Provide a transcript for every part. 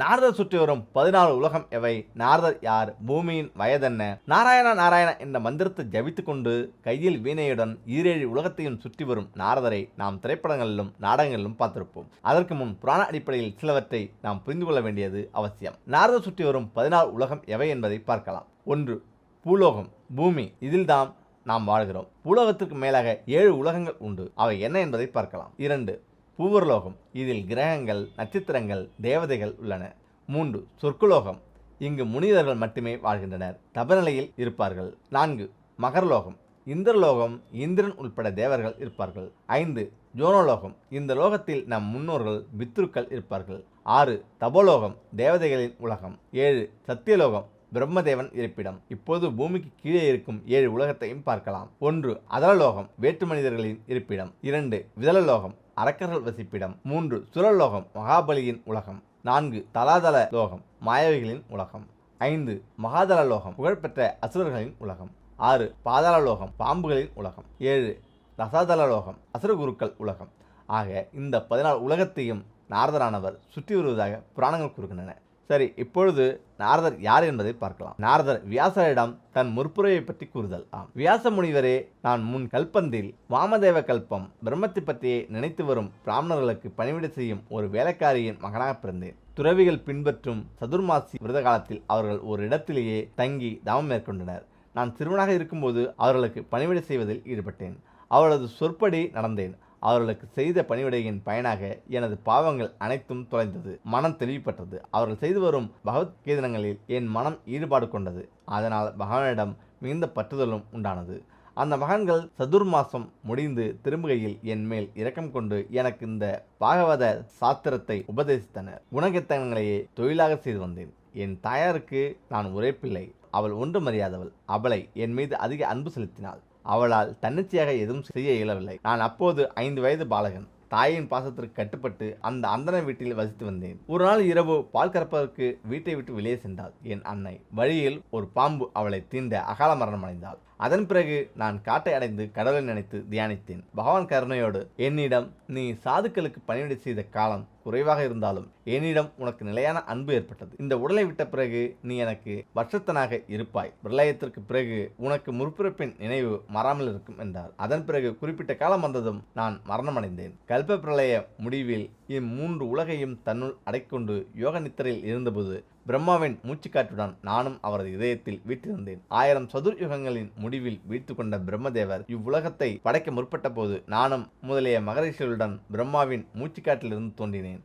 நாரதர் சுற்றி வரும் பதினாலு உலகம் எவை? நாரதர் யார்? பூமியின் வயதென்ன? நாராயண நாராயண என்ற மந்திரத்தை ஜபித்து கொண்டு கையில் வீணையுடன் ஈரேழு உலகத்தையும் சுற்றி வரும் நாரதரை நாம் திரைப்படங்களிலும் நாடகங்களிலும் பார்த்திருப்போம். அதற்கு முன் புராண அடிப்படையில் சிலவற்றை நாம் புரிந்து கொள்ள வேண்டியது அவசியம். நாரதர் சுற்றி வரும் பதினாலு உலகம் எவை என்பதை பார்க்கலாம். ஒன்று பூலோகம். பூமி. இதில்தான் நாம் வாழ்கிறோம். பூலோகத்திற்கு மேலாக ஏழு உலகங்கள் உண்டு. அவை என்ன என்பதை பார்க்கலாம். இரண்டு பூவர்லோகம் இதில் கிரகங்கள் நட்சத்திரங்கள் தேவதைகள் உள்ளன. மூன்று சொர்க்குலோகம். இங்கு முனிதர்கள் மட்டுமே வாழ்கின்றனர். தபநிலையில் இருப்பார்கள். நான்கு மகர்லோகம். இந்திரலோகம் இந்திரன் உள்பட தேவர்கள் இருப்பார்கள். ஐந்து ஜோனலோகம். இந்த லோகத்தில் நம் முன்னோர்கள் பித்ருக்கள் இருப்பார்கள். ஆறு தபோலோகம் தேவதைகளின் உலகம். ஏழு சத்தியலோகம் பிரம்மதேவன் இருப்பிடம். இப்போது பூமிக்கு கீழே இருக்கும் ஏழு உலகத்தையும் பார்க்கலாம். ஒன்று அதலலோகம் வேற்று மனிதர்களின் இருப்பிடம். இரண்டு விதலலோகம். அரக்கர்கள் வசிப்பிடம். மூன்று சுரலோகம் மகாபலியின் உலகம். நான்கு தலாதல லோகம் மாயவிகளின் உலகம். ஐந்து மகாதல லோகம் புகழ்பெற்ற அசுரர்களின் உலகம். ஆறு பாதாள லோகம் பாம்புகளின் உலகம். ஏழு ரசாதல லோகம் அசுரகுருக்கள் உலகம். ஆக இந்த பதினாலு உலகத்தையும் நாரதரானவர் சுற்றி வருவதாக புராணங்கள் கூறுகின்றன. சரி இப்பொழுது நாரதர் யார் என்பதை பார்க்கலாம். நாரதர் வியாசரிடம் தன் முற்புரையை பற்றி கூறுதல். ஆம். வியாச முனிவரே நான் முன் கல்பந்தில் வாமதேவ கல்பம் பிரம்மத்தை பற்றியே நினைத்து வரும் பிராமணர்களுக்கு பணிவிடை செய்யும் ஒரு வேலைக்காரியின் மகனாக பிறந்தேன். துறவிகள் பின்பற்றும் சதுர்மாசி விரத காலத்தில் அவர்கள் ஒரு இடத்திலேயே தங்கி தவம் மேற்கொண்டனர். நான் சிறுவனாக இருக்கும்போது அவர்களுக்கு பணிவிடை செய்வதில் ஈடுபட்டேன். அவரது சொற்படி நடந்தேன். அவர்களுக்கு செய்த பணிவிடையின் பயனாக எனது பாவங்கள் அனைத்தும் தொலைந்தது. மனம் தெளிவுபட்டது அவர்கள் செய்து வரும் பகவத்கீதனங்களில் என் மனம் ஈடுபாடு கொண்டது. அதனால் பகவானிடம் மிகுந்த பற்றுதலும் உண்டானது. அந்த மகன்கள் சதுர்மாசம் முடிந்து திரும்புகையில் என் மேல் இரக்கம் கொண்டு எனக்கு இந்த பாகவத சாஸ்திரத்தை உபதேசித்தனர். குணகீர்த்தனங்களையே தொழிலாக செய்து வந்தேன். என் தாயாருக்கு நான் ஒரே பிள்ளை அவள் ஒன்றும் அறியாதவள். அவளை என் மீது அதிக அன்பு செலுத்தினாள். அவளால் தன்னிச்சையாக எதுவும் செய்ய இயலவில்லை. நான் அப்போது ஐந்து வயது பாலகன். தாயின் பாசத்திற்கு கட்டுப்பட்டு அந்த அந்தன வீட்டில் வசித்து வந்தேன். ஒரு நாள் இரவு பால் கறப்பதற்கு வீட்டை விட்டு வெளியே சென்றாள். என் அன்னை வழியில் ஒரு பாம்பு அவளை தீண்ட அகால மரணம் அடைந்தாள். அதன் பிறகு நான் காட்டை அடைந்து கடவுளை நினைத்து தியானித்தேன். பகவான் கருணையோடு என்னிடம் நீ சாதுக்களுக்கு பணிவிடை செய்த காலம் குறைவாக இருந்தாலும் என்னிடம் உனக்கு நிலையான அன்பு ஏற்பட்டது. இந்த உடலை விட்ட பிறகு நீ எனக்கு வருஷத்தனாக இருப்பாய். பிரளயத்திற்கு பிறகு உனக்கு முற்பிறப்பின் நினைவு மறாமல் இருக்கும் என்றார். அதன் பிறகு குறிப்பிட்ட காலம் வந்ததும் நான் மரணமடைந்தேன். கல்ப பிரளய முடிவில் இம்மூன்று உலகையும் தன்னுள் அடைக்கொண்டு யோக நித்திரையில் இருந்தபோது பிரம்மாவின் மூச்சுக்காற்றுடன் நானும் அவரது இதயத்தில் வீட்டிருந்தேன் ஆயிரம் சதுர் யுகங்களின் முடிவில் வீழ்த்து கொண்ட பிரம்மதேவர் இவ்வுலகத்தை படைக்க முற்பட்ட போது நானும் முதலிய மகரிஷிகளுடன் பிரம்மாவின் மூச்சுக்காற்றிலிருந்து தோன்றினேன்.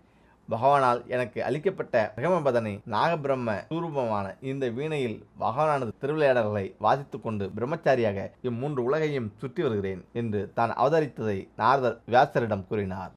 பகவானால் எனக்கு அளிக்கப்பட்ட பிரகமபதனை நாகபிரம்ம சூரூபமான இந்த வீணையில் பகவானது திருவிளையாடல்களை வாசித்து கொண்டு பிரம்மச்சாரியாக இம்மூன்று உலகையும் சுற்றி வருகிறேன் என்று தான் அவதரித்ததை நாரதர் வியாசரிடம் கூறினார்.